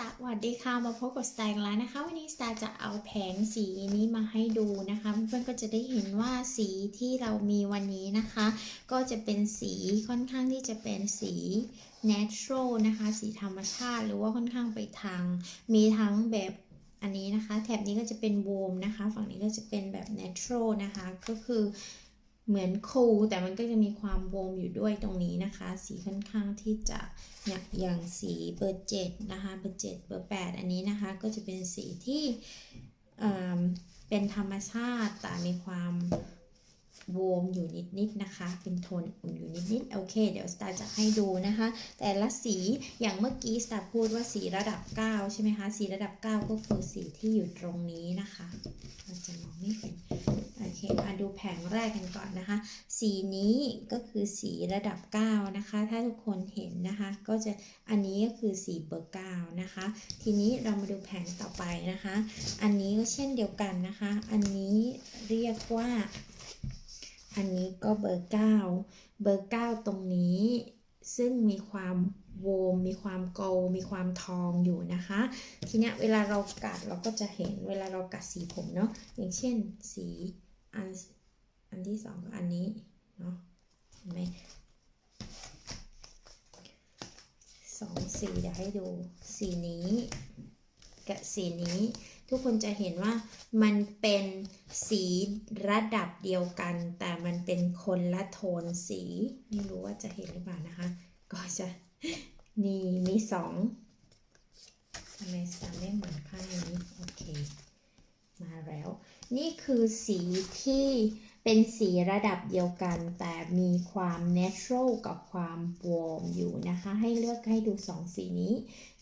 สวัสดีค่ะมาพบกับสไตล์แล้วนะคะ วันนี้สไตล์จะเอาแผงสีนี้มาให้ดูนะคะเพื่อนๆก็จะได้เห็นว่าสีที่เรามีวันนี้นะคะ ก็จะเป็นสีค่อนข้างที่จะเป็นสี natural นะคะ สีธรรมชาติ หรือว่าค่อนข้างไปทาง มีทั้งแบบอันนี้นะคะ แถบนี้ก็จะเป็นโวมนะคะ ฝั่งนี้ก็จะเป็นแบบ natural นะคะ ก็คือ เหมือนคูแต่มันก็จะมีความโวมอยู่ด้วยตรงนี้นะคะ สีค่อนข้างที่จะเนี่ยอย่างสีเบอร์เจ็ดนะคะเบอร์เจ็ดเบอร์แปดอันนี้นะคะก็จะเป็นสีที่อ่าเป็นธรรมชาติแต่มีความโวมอยู่นิดๆนะคะ เป็นโทนอุ่นอยู่นิดๆโอเค เดี๋ยวสตาร์จะให้ดูนะคะ แต่ละสีอย่างเมื่อกี้สตาร์พูดว่าสีระดับ 9 ใช่ไหมคะ สีระดับ 9 ก็คือสีที่อยู่ตรงนี้นะคะเราจะมองไม่เห็น โอเคมาดูแผงแรกกันก่อนนะคะ สีนี้ก็คือสีระดับ 9 นะคะ ถ้าทุกคนเห็นนะคะ ก็จะอันนี้ก็คือสีเบอร์9นะคะ ทีนี้เรามาดูแผงต่อไปนะคะ อันนี้ก็เช่นเดียวกันนะคะ อันนี้เรียกว่า อันนี้ก็เบอร์ 9 เบอร์ 9 ตรงนี้ซึ่งมีความโวมมีความโกลมีความทองอยู่นะคะ ทีนี้เวลาเรากัดเราก็จะเห็นเวลาเรากัดสีผมเนาะอย่างเช่นสี อันอันที่สองก็อันนี้เนาะเห็นไหมสองสีเดี๋ยวให้ดูสีนี้กับสีนี้ ทุกคนจะเห็นว่ามันเป็นสีระดับเดียวกัน แต่มันเป็นคนละโทนสี ไม่รู้ว่าจะเห็นหรือเปล่านะคะ ก็จะนี่มีสองทำไมสามไม่เหมือนข้างนี้ โอเค มาแล้ว นี่คือสีที่เป็นสีระดับเดียวกัน แต่มีความ natural กับความ warm อยู่นะคะ ให้เลือกให้ดูสองสีนี้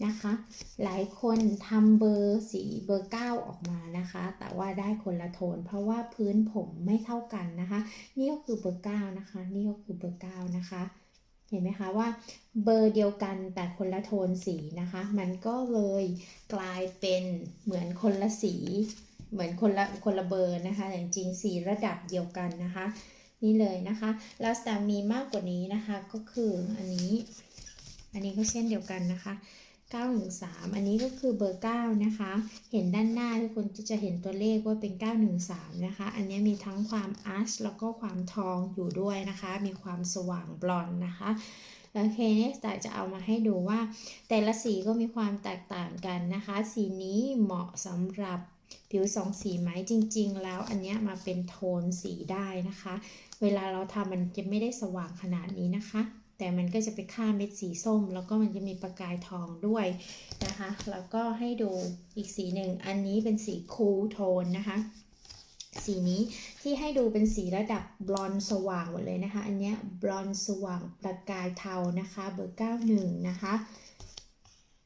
นะคะ หลายคนทำเบอร์สีเบอร์ 9 ออกมานะคะ แต่ว่าได้คนละโทน เพราะว่าพื้นผมไม่เท่ากันนะคะ นี่ก็คือเบอร์ 9 นะคะ นี่ก็คือเบอร์ 9 นะคะเห็นไหมคะว่าเบอร์เดียวกันแต่คนละโทนสีนะคะ มันก็เลยกลายเป็นเหมือนคนละสี เหมือนคนละคนละเบอร์นะคะแต่จริงสีระดับเดียวกันนะคะ นี่เลยนะคะแล้วสตามีมากกว่านี้นะคะก็คืออันนี้ อันนี้ก็เช่นเดียวกันนะคะ 913 อันนี้ก็คือเบอร์ 9 นะคะ เห็นด้านหน้าทุกคนจะเห็นตัวเลขว่าเป็น 913 นะคะ อันนี้มีทั้งความอาร์ชแล้วก็ความทองอยู่ด้วยนะคะ มีความสว่างบลอนด์นะคะโอเคเนี่ยแต่จะเอามาให้ดูว่า แต่ละสีก็มีความแตกต่างกันนะคะ สีนี้เหมาะสำหรับ ผิวสองสีไหมจริง ๆ แล้วอันเนี้ยมาเป็นโทนสีได้นะคะ เวลาเราทำมันจะไม่ได้สว่างขนาดนี้นะคะ แต่มันก็จะไปฆ่าเม็ดสีส้ม แล้วก็มันจะมีประกายทองด้วยนะคะ แล้วก็ให้ดูอีกสีหนึ่งอันนี้เป็นสีคูลโทนนะคะสีนี้ที่ให้ดูเป็นสีระดับบลอนสว่างหมดเลยนะคะ อันเนี้ยบลอนสว่างประกายเทานะคะเบอร์ 91 นะคะ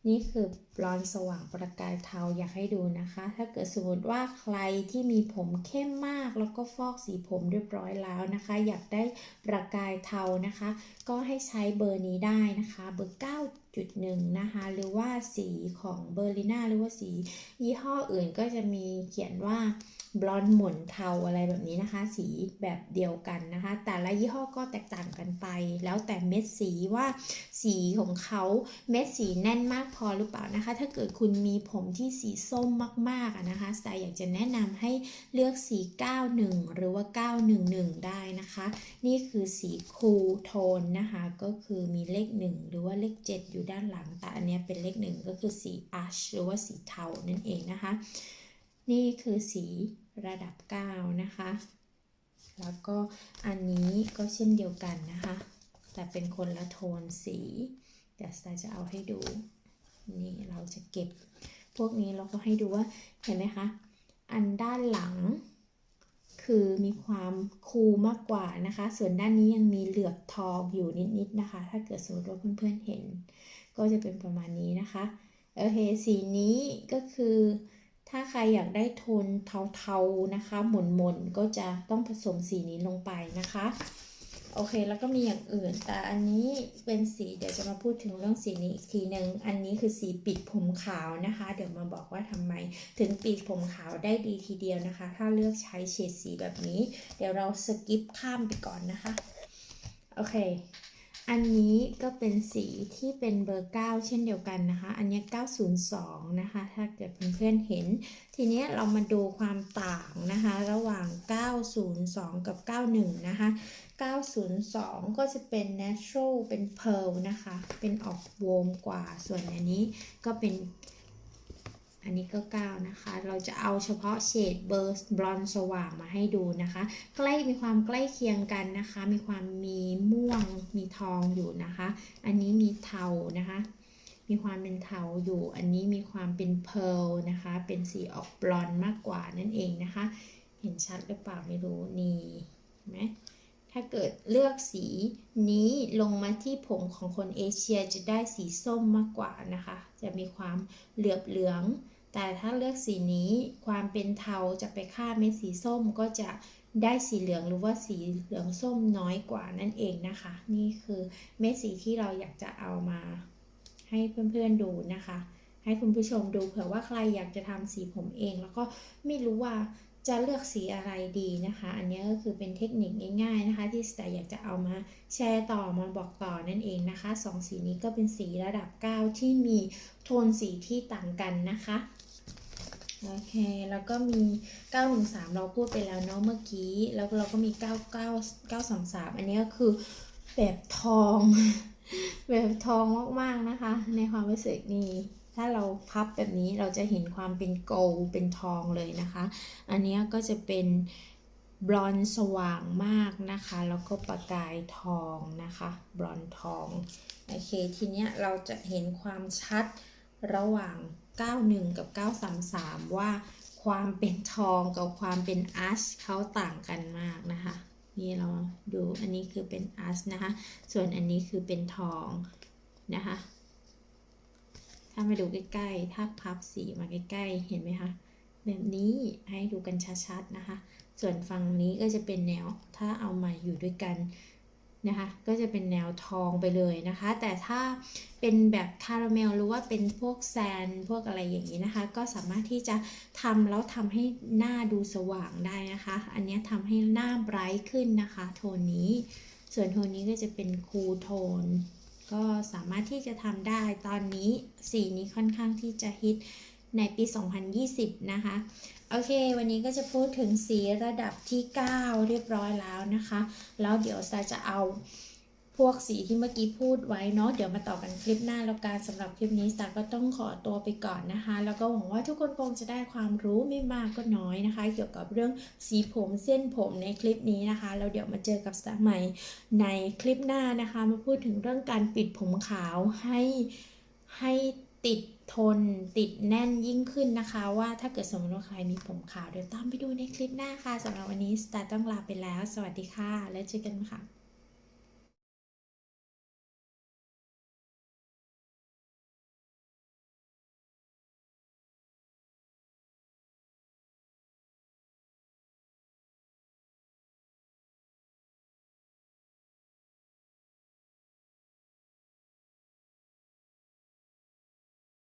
นี่คือบลอนสว่างประกายเทาอยากให้ดูนะคะ ถ้าเกิดสมมติว่าใครที่มีผมเข้มมากแล้วก็ฟอกสีผมเรียบร้อยแล้วนะคะ อยากได้ประกายเทานะคะ ก็ให้ใช้เบอร์นี้ได้นะคะเบอร์ 9.1 นะคะ หรือว่าสีของเบอร์ลิน่าหรือว่าสียี่ห้ออื่นก็จะมีเขียนว่า บลอนด์หม่นเทาอะไรแบบนี้นะคะ สีแบบเดียวกันนะคะ แต่ละยี่ห้อก็แตกต่างกันไป แล้วแต่เม็ดสีว่าสีของเขาเม็ดสีแน่นมากพอหรือเปล่านะคะ ถ้าเกิดคุณมีผมที่สีส้มมากๆนะคะสไตล์อยากจะแนะนำให้เลือกสี 91 หรือว่า 911 ได้นะคะ นี่คือสีคูลโทนนะคะ ก็คือมีเลข 1 หรือว่าเลข 7 อยู่ด้านหลังแต่อันนี้เป็นเลข 1 ก็คือสีอัชหรือว่าสีเทานั่นเองนะคะ นี่คือสีระดับ 9 นะคะ แล้วก็อันนี้ก็เช่นเดียวกันนะคะ แต่เป็นคนละโทนสี เดี๋ยวสตาร์จะเอาให้ดู นี่เราจะเก็บ พวกนี้เราก็ให้ดูว่า เห็นไหมคะ อันด้านหลัง คือมีความคูลมากกว่านะคะ ส่วนด้านนี้ยังมีเหลือบทองอยู่นิดๆนะคะ ถ้าเกิดสมมติว่าเพื่อนๆเห็น ก็จะเป็นประมาณนี้นะคะ โอเค สีนี้ก็คือ ถ้าใครอยากได้โทนเทาๆนะคะ หม่นๆ ก็จะต้องผสมสีนี้ลงไปนะคะ โอเคแล้วก็มีอย่างอื่น แต่อันนี้เป็นสีเดี๋ยวจะมาพูดถึงเรื่องสีนี้อีกทีหนึ่งอันนี้คือสีปิดผมขาวนะคะ เดี๋ยวมาบอกว่าทำไมถึงปิดผมขาวได้ดีทีเดียวนะคะ ถ้าเลือกใช้เฉดสีแบบนี้ เดี๋ยวเราสกิปข้ามไปก่อนนะคะ โอเค อันนี้ก็เป็นสีที่เป็นเบอร์ 9 เช่นเดียวกันนะคะ อันนี้ 902 นะคะ ถ้าเกิดเพื่อนๆเห็น ทีนี้เรามาดูความต่างนะคะ ระหว่าง 902 กับ 91 นะคะ 902 ก็จะเป็น natural เป็น pearl นะคะ เป็นออกโวมกว่า ส่วนอันนี้ก็เป็น อันนี้ก็ 9 นะคะ เราจะเอาเฉพาะเฉดเบอร์บลอนสว่างมาให้ดูนะคะ ใกล้มีความใกล้เคียงกันนะคะ มีความมีม่วงมีทองอยู่นะคะ อันนี้มีเทานะคะ มีความเป็นเทาอยู่ อันนี้มีความเป็นเพลนะคะ เป็นสีออกบลอนมากกว่านั่นเองนะคะ เห็นชัดหรือเปล่าไม่รู้นี่เห็นไหมถ้าเกิดเลือกสีนี้ลงมาที่ผมของคนเอเชียจะได้สีส้มมากกว่านะคะ จะมีความเหลือบเหลือง แต่ถ้าเลือกสีนี้ความเป็นเทาจะไปฆ่าเม็ดสีส้มก็จะได้สีเหลืองหรือว่าสีเหลืองส้มน้อยกว่านั่นเองนะคะ นี่คือเม็ดสีที่เราอยากจะเอามา ให้เพื่อนๆดูนะคะ ให้คุณผู้ชมดูเผื่อว่าใครอยากจะทำสีผมเอง แล้วก็ไม่รู้ว่าจะเลือกสีอะไรดีนะคะ อันนี้ก็คือเป็นเทคนิคง่าย ๆนะคะ ที่แต่อยากจะเอามาแชร์ต่อมาบอกต่อนั่นเองนะคะสองสีนี้ก็เป็นสีระดับ 9 ที่มีโทนสีที่ต่างกันนะคะ โอเค แล้วก็มี 913 เราพูดไปแล้วเนาะเมื่อกี้ แล้วเราก็มี 99 923 อันนี้ก็คือแบบทอง แบบทองมาก ๆ นะคะ ในความรู้สึกนี้ถ้าเราพับแบบนี้เราจะเห็นความเป็นโกลเป็นทองเลยนะคะ อันนี้ก็จะเป็นบลอนสว่างมากนะคะ แล้วก็ประกายทองนะคะ บลอนทอง โอเค ทีเนี้ยเราจะเห็นความชัด ระหว่าง 91 กับ 933 ว่าความเป็นทองกับความเป็นอาชเขาต่างกันมากนะคะ นี่เราดูอันนี้คือเป็นอาชนะคะ ส่วนอันนี้คือเป็นทองนะคะ ถ้ามาดูใกล้ๆ ถ้าพับสีมาใกล้ๆ เห็นไหมคะ แบบนี้ให้ดูกันชัดๆนะคะ ส่วนฝั่งนี้ก็จะเป็นแนว ถ้าเอามาอยู่ด้วยกัน นะคะก็จะเป็นแนวทองไปเลยนะคะ แต่ถ้าเป็นแบบคาราเมลหรือว่าเป็นพวกแซนพวกอะไรอย่างนี้นะคะ ก็สามารถที่จะทำแล้วทำให้หน้าดูสว่างได้นะคะ อันนี้ทำให้หน้าไบรท์ขึ้นนะคะ โทนนี้ ส่วนโทนนี้ก็จะเป็นคูลโทน ก็สามารถที่จะทำได้ตอนนี้สีนี้ค่อนข้างที่จะฮิต ในปี 2020 นะคะ โอเค วันนี้ก็จะพูดถึงสีระดับที่ 9 เรียบร้อยแล้วนะคะ แล้วเดี๋ยวซาจะเอาพวกสีที่เมื่อกี้พูดไว้เนาะ เดี๋ยวมาต่อกันคลิปหน้าแล้วกันสำหรับคลิปนี้ซาก็ต้องขอตัวไปก่อนนะคะ แล้วก็หวังว่าทุกคนคงจะได้ความรู้ไม่มากก็น้อยนะคะ เกี่ยวกับเรื่องสีผมเส้นผมในคลิปนี้นะคะ แล้วเดี๋ยวมาเจอกับซาใหม่ในคลิปหน้านะคะ มาพูดถึงเรื่องการปิดผมขาวให้ให้ ติดทนติดแน่นยิ่งขึ้นนะคะ ว่าถ้าเกิดสมมติว่าใครมีผมขาว เดี๋ยวตามไปดูในคลิปหน้าค่ะสำหรับวันนี้สตาร์ต้องลาไปแล้ว สวัสดีค่ะ แล้วเจอกันค่ะ